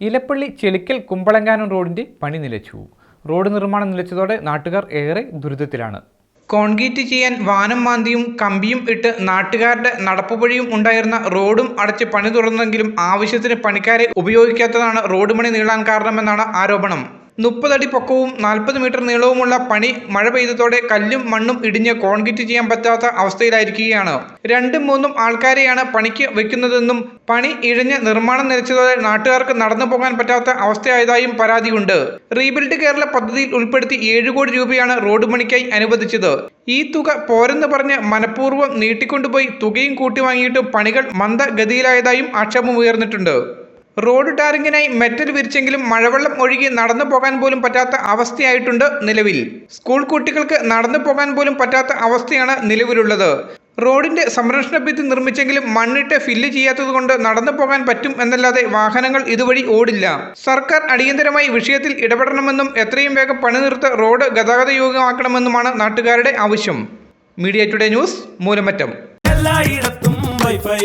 ഇലപ്പള്ളി ചെലിക്കൽ കുമ്പളങ്ങാനം റോഡിന്റെ പണി നിലച്ചു. റോഡ് നിർമ്മാണം നിലച്ചതോടെ നാട്ടുകാർ ഏറെ ദുരിതത്തിലാണ്. കോൺക്രീറ്റ് ചെയ്യാൻ വാനം മാന്തിയും കമ്പിയും ഇട്ട് നാട്ടുകാരുടെ നടപ്പുവഴിയും ഉണ്ടായിരുന്ന റോഡും അടച്ച് പണി തുറന്നെങ്കിലും ആവശ്യത്തിന് പണിക്കാരെ ഉപയോഗിക്കാത്തതാണ് റോഡ് പണി നീളാൻ കാരണമെന്നാണ് ആരോപണം. മുപ്പതടി പൊക്കവും നാൽപ്പത് മീറ്റർ നീളവുമുള്ള പണി മഴ പെയ്തതോടെ കല്ലും മണ്ണും ഇടിഞ്ഞ് കോൺക്രീറ്റ് ചെയ്യാൻ പറ്റാത്ത അവസ്ഥയിലായിരിക്കുകയാണ്. രണ്ടും മൂന്നും ആൾക്കാരെയാണ് പണിക്ക് വെക്കുന്നതെന്നും പണി ഇഴഞ്ഞ് നിർമ്മാണം നിലച്ചതോടെ നാട്ടുകാർക്ക് നടന്നു പോകാൻ പറ്റാത്ത അവസ്ഥയായതായും പരാതിയുണ്ട്. റീബിൽഡ് കേരള പദ്ധതിയിൽ ഉൾപ്പെടുത്തി ഏഴ് കോടി രൂപയാണ് റോഡ് പണിക്കായി അനുവദിച്ചത്. ഈ തുക പോരെന്ന് പറഞ്ഞ് മനഃപൂർവം നീട്ടിക്കൊണ്ടുപോയി തുകയും കൂട്ടി വാങ്ങിയിട്ടും പണികൾ മന്ദഗതിയിലായതായും ആക്ഷേപം ഉയർന്നിട്ടുണ്ട്. റോഡ് ടാറിങ്ങിനായി മെറ്റൽ വിരിച്ചെങ്കിലും മഴവെള്ളം ഒഴുകി നടന്നു പോകാൻ പോലും പറ്റാത്ത അവസ്ഥയായിട്ടുണ്ട് നിലവിൽ. സ്കൂൾ കുട്ടികൾക്ക് നടന്നു പോകാൻ പോലും പറ്റാത്ത അവസ്ഥയാണ് നിലവിലുള്ളത്. റോഡിന്റെ സംരക്ഷണ ഭിത്തി നിർമ്മിച്ചെങ്കിലും മണ്ണിട്ട് ഫില്ല് ചെയ്യാത്തതുകൊണ്ട് നടന്നു പോകാൻ പറ്റും എന്നല്ലാതെ വാഹനങ്ങൾ ഇതുവഴി ഓടില്ല. സർക്കാർ അടിയന്തരമായി വിഷയത്തിൽ ഇടപെടണമെന്നും എത്രയും വേഗം പണി നിർത്ത് റോഡ് ഗതാഗത യോഗ്യമാക്കണമെന്നുമാണ് നാട്ടുകാരുടെ ആവശ്യം. Media today news Moolamattom. Wifi